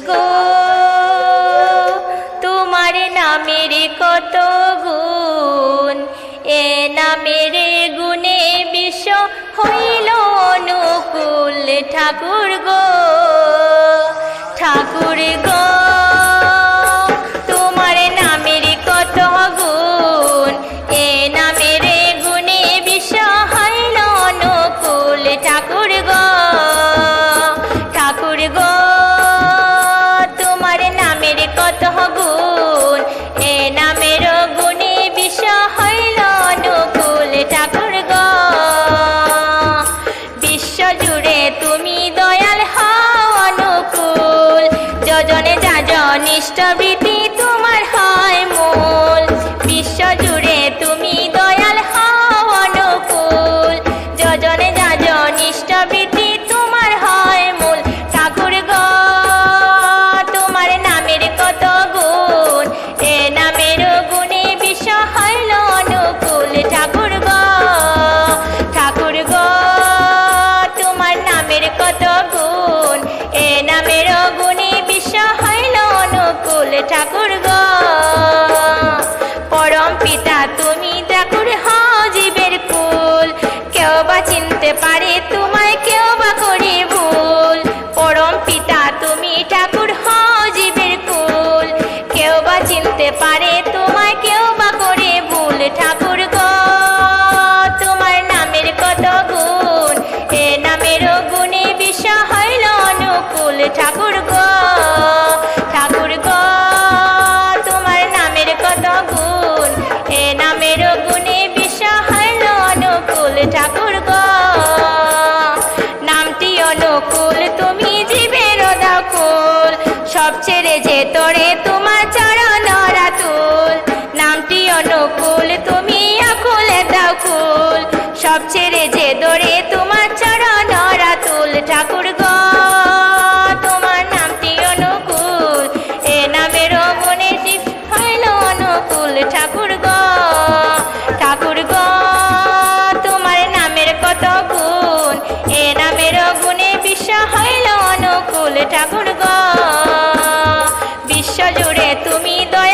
গো, তোমার নামের কত গুণ? এ নামের গুণে বিশ্ব হইল অনুকূল ঠাকুর গো ঠাকুর গো এ বিশ্ব ঠাকুর ইষ্টবৃত্তি তোমার হয় মূল। বিশ্ব জুড়ে তুমি দয়াল হও অনুকূল। যজনে যজন ইষ্টবৃত্তি তোমার হয় মূল। ঠাকুর গ, তোমার নামের কত গুণ? এ নামের পারে তো ভেসে যে তোরে তোমার চরণ রাতুল। নামটি অনুকূল, তুমি আকুল দাও কুল। সব ছেড়ে যে দোরে তোমার চরণ রাতুল। ঠাকুর গ, তোমার নামটি অনুকূল। এ নামের মনে হইল অনুকূল। ঠাকুর গ ঠাকুর গ, তোমার নামের কত গুণ। এ নামের গুণে বিশ্ব হইল অনুকূল। ঠাকুর গ বিশ্ব জুড়ে তুমি দয়া